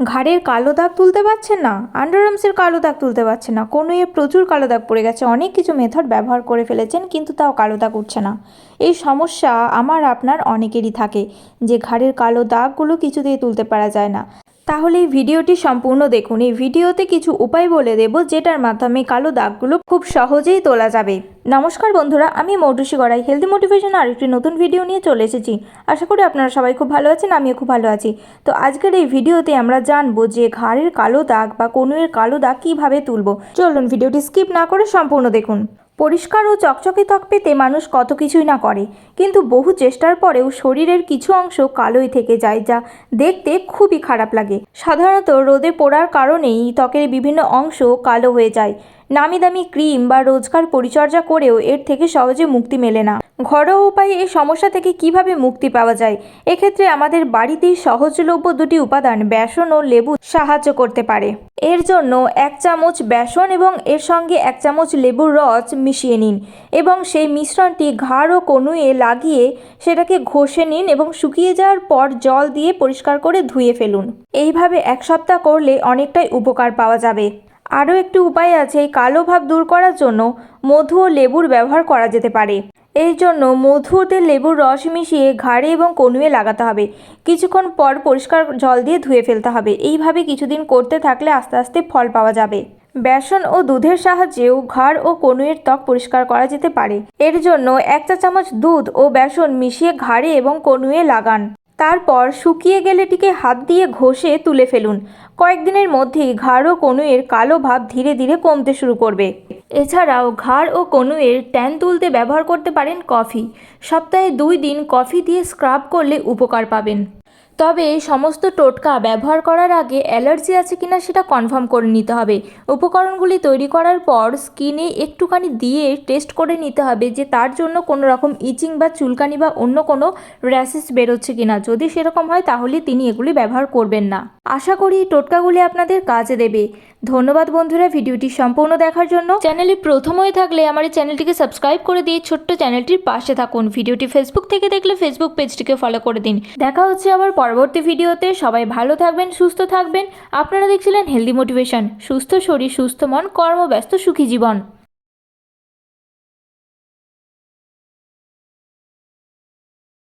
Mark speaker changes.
Speaker 1: ঘাড়ের কালো দাগ তুলতে পারছেন না আন্ডারআর্মসের কালো দাগ তুলতে পারছেন না। কোনো এ প্রচুর কালো দাগ পড়ে গেছে, অনেক কিছু মেথড ব্যবহার করে ফেলেছেন, কিন্তু তাও কালো দাগ উঠছে না। এই সমস্যা আমার, আপনার অনেকেরই থাকে, যে ঘাড়ের কালো দাগগুলো কিছুতেই তুলতে পারা যায় না। তাহলে এই ভিডিওটি সম্পূর্ণ দেখুন। এই ভিডিওতে কিছু উপায় বলে দেব, যেটার মাধ্যমে কালো দাগগুলো খুব সহজেই তোলা যাবে। নমস্কার বন্ধুরা, আমি মৌটুসি গড়াই হেলদি মোটিভেশন আর একটি নতুন ভিডিও নিয়ে চলে এসেছি। আশা করি আপনারা সবাই খুব ভালো আছেন, আমিও খুব ভালো আছি। তো আজকের এই ভিডিওতে আমরা জানব যে ঘাড়ের কালো দাগ বা কনুয়ের কালো দাগ কীভাবে তুলবো। চলুন ভিডিওটি স্কিপ না করে সম্পূর্ণ দেখুন। পরিষ্কার ও চকচকে ত্বক পেতে মানুষ কত কিছুই না করে। কিন্তু বহু চেষ্টার পরেও শরীরের কিছু অংশ কালোই থেকে যায়, যা দেখতে খুবই খারাপ লাগে। সাধারণত রোদে পোড়ার কারণেই ত্বকের বিভিন্ন অংশ কালো হয়ে যায়। নামি দামি ক্রিম বা রোজকার পরিচর্যা করেও এর থেকে সহজে মুক্তি মেলে না। ঘরোয়া উপায়ে এই সমস্যা থেকে কীভাবে মুক্তি পাওয়া যায়? এক্ষেত্রে আমাদের বাড়িতেই সহজলভ্য দুটি উপাদান বেসন ও লেবু সাহায্য করতে পারে। এর জন্য এক চামচ বেসন এবং এর সঙ্গে এক চামচ লেবুর রস মিশিয়ে নিন এবং সেই মিশ্রণটি ঘাড় ও কনুয়ে লাগিয়ে সেটাকে ঘষে নিন এবং শুকিয়ে যাওয়ার পর জল দিয়ে পরিষ্কার করে ধুয়ে ফেলুন। এইভাবে এক সপ্তাহ করলে অনেকটাই উপকার পাওয়া যাবে। আরও একটি উপায় আছে এই কালো ভাব দূর করার জন্য মধু ও লেবুর ব্যবহার করা যেতে পারে। এর জন্য মধুতে লেবুর রস মিশিয়ে ঘাড়ে এবং কনুয়ে লাগাতে হবে। কিছুক্ষণ পর পরিষ্কার জল দিয়ে ধুয়ে ফেলতে হবে। এইভাবে কিছুদিন করতে থাকলে আস্তে আস্তে ফল পাওয়া যাবে। বেসন ও দুধের সাহায্যেও ঘাড় ও কনুয়ের ত্বক পরিষ্কার করা যেতে পারে। এর জন্য এক চা চামচ দুধ ও বেসন মিশিয়ে ঘাড়ে এবং কনুয়ে লাগান। তারপর শুকিয়ে গেলেটিকে হাত দিয়ে ঘষে তুলে ফেলুন। কয়েকদিনের মধ্যেই ঘাড় ও কনুয়ের কালো ভাব ধীরে ধীরে কমতে শুরু করবে। এছাড়াও ঘাড় ও কনুয়ের ট্যান তুলতে ব্যবহার করতে পারেন কফি। সপ্তাহে দুই দিন কফি দিয়ে স্ক্রাব করলে উপকার পাবেন। তবে এই সমস্ত টোটকা ব্যবহার করার আগে অ্যালার্জি আছে কিনা সেটা কনফার্ম করে নিতে হবে। উপকরণগুলি তৈরি করার পর স্কিনে একটুখানি দিয়ে টেস্ট করে নিতে হবে যে তার জন্য কোনো রকম ইচিং বা চুলকানি বা অন্য কোনো র্যাশেস বেরোচ্ছে কিনা। যদি সেরকম হয় তাহলে তিনি এগুলি ব্যবহার করবেন না। আশা করি এই টোটকাগুলি আপনাদের কাজে দেবে। ধন্যবাদ বন্ধুরা, ভিডিওটি সম্পূর্ণ দেখার জন্য। চ্যানেলে প্রথম হয়ে থাকলে আমার এই চ্যানেলটিকে সাবস্ক্রাইব করে দিয়ে ছোট্ট চ্যানেলটির পাশে থাকুন। ভিডিওটি ফেসবুক থেকে দেখলে ফেসবুক পেজটিকে ফলো করে দিন। দেখা হচ্ছে আবার পরবর্তী ভিডিওতে সবাই ভালো থাকবেন, সুস্থ থাকবেন। আপনারা দেখছিলেন হেলদি মোটিভেশন সুস্থ শরীর, সুস্থ মন, কর্মব্যস্ত, সুখী জীবন।